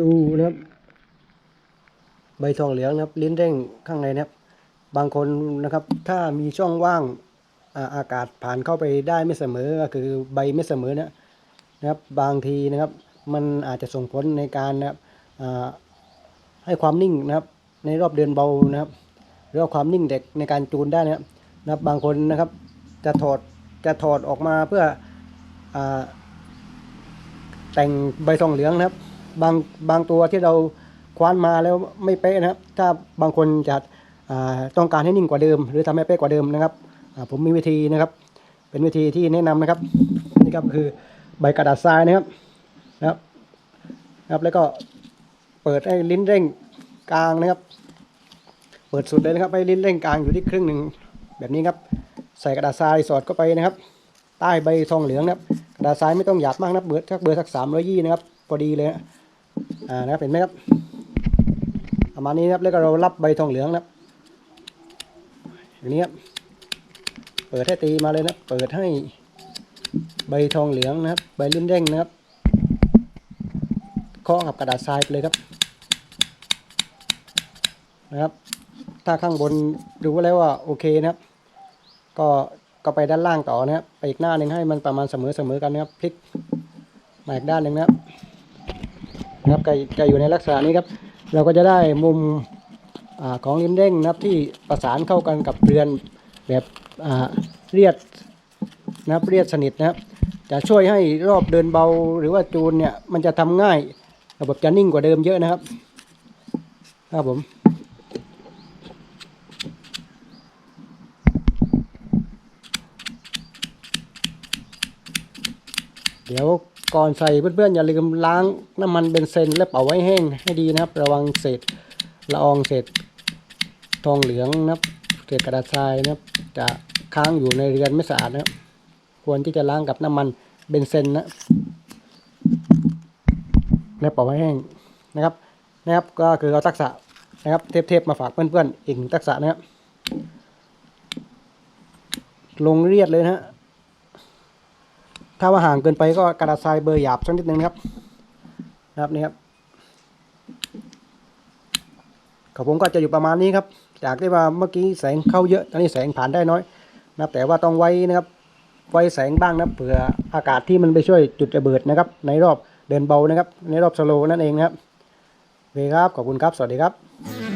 ดูนะครับ ใบทองเหลืองนะครับ ลิ้นเร่งข้างในนะครับ บางคนนะครับ ถ้ามีช่องว่างอากาศผ่านเข้าไปได้ไม่เสมอก็คือใบไม่เสมอนะนะครับ บางทีนะครับ มันอาจจะส่งผลในการนะครับให้ความนิ่งนะครับ ในรอบเดือนเบานะครับหรือว่าความนิ่งเด็กในการจูนได้นะครับนะครับ บางคนนะครับจะถอดจะถอดออกมาเพื่ออแต่งใบทองเหลืองนะครับ บางบางตัวที่เราคว้านมาแล้วไม่เป๊ะนะครับ ถ้าบางคนจะต้องการให้นิ่งกว่าเดิม หรือทำให้เป๊ะกว่าเดิมนะครับผมมีวิธีนะครับ เป็นวิธีที่แนะนำนะครับนี่ครับคือใบกระดาษทรายนะครับนะครับนะครับแล้วก็เปิดให้ลิ้นเร่งกลางนะครับ เปิดสุดเลยนะครับให้ลิ้นเร่งกลางอยู่ที่ครึ่งหนึ่งแบบนี้ครับ ใส่กระดาษทรายสอดเข้าไปนะครับ ใต้ใบทองเหลืองนะครับ กระดาษทรายไม่ต้องหยาบมากนะครับเบอร์สักเบอร์สักสามร้อยยี่นะครับพอดีเลยนะ อ่านะครับเห็นไหมครับประมาณนี้นะครับแล้วก็เรารับใบทองเหลืองนะครับอย่างนี้ครับเปิดให้ตีมาเลยนะเปิดให้ใบทองเหลืองนะครับ ใบลิ้นเร่งนะครับเคาะกับกระดาษทรายไปเลยครับนะครับ ถ้าข้างบนดูแล้วว่าโอเคนะครับ ก็ก็ไปด้านล่างต่อนะครับไปอีกหน้าหนึ่งให้มันประมาณเสมอเสมอกันนะครับพลิกมาอีกด้านหนึ่งนะครับ นะครับก็จะอยู่ในลักษณะนี้ครับ เราก็จะได้มุมอของลิ้นเร่งนะครับที่ประสานเข้ากันกับเรือนแบบเรียดนะครับเรียดสนิทนะครับจะช่วยให้รอบเดินเบาหรือว่าจูนเนี่ยมันจะทำง่าย ระบบจะนิ่งกว่าเดิมเยอะนะครับ ครับผมเดี๋ยว ก่อนใส่เพื่อนๆอย่าลืมล้างน้ำมันเบนซินและเป่าไว้แห้งให้ดีนะครับ ระวังเศษละอองเศษทองเหลืองนะครับเศษกระดาษทรายนะครับ จะค้างอยู่ในเรือนไม่สะอาดนะครับควรที่จะล้างกับน้ำมันเบนซินนะและเป่าไว้แห้งนะครับนะครับก็คือเอาทักษะนะครับเทปๆมาฝากเพื่อนๆอีกหนึ่งทักษะนะครับลงเรียดเลยนะฮะ ถ้าว่าห่างเกินไปก็กระดาษทรายเบอร์หยาบสักนิดนึงนะครับนะครับนี่ครับของผมก็จะอยู่ประมาณนี้ครับ จากที่ว่าเมื่อกี้แสงเข้าเยอะตอนนี้แสงผ่านได้น้อยนะครับแต่ว่าต้องไว้นะครับ ไว้แสงบ้างนะเผื่ออากาศที่มันไปช่วยจุดระเบิดนะครับ ในรอบเดินเบานะครับ ในรอบสโลนั่นเองนะครับโอเคครับขอบคุณครับ สวัสดีครับ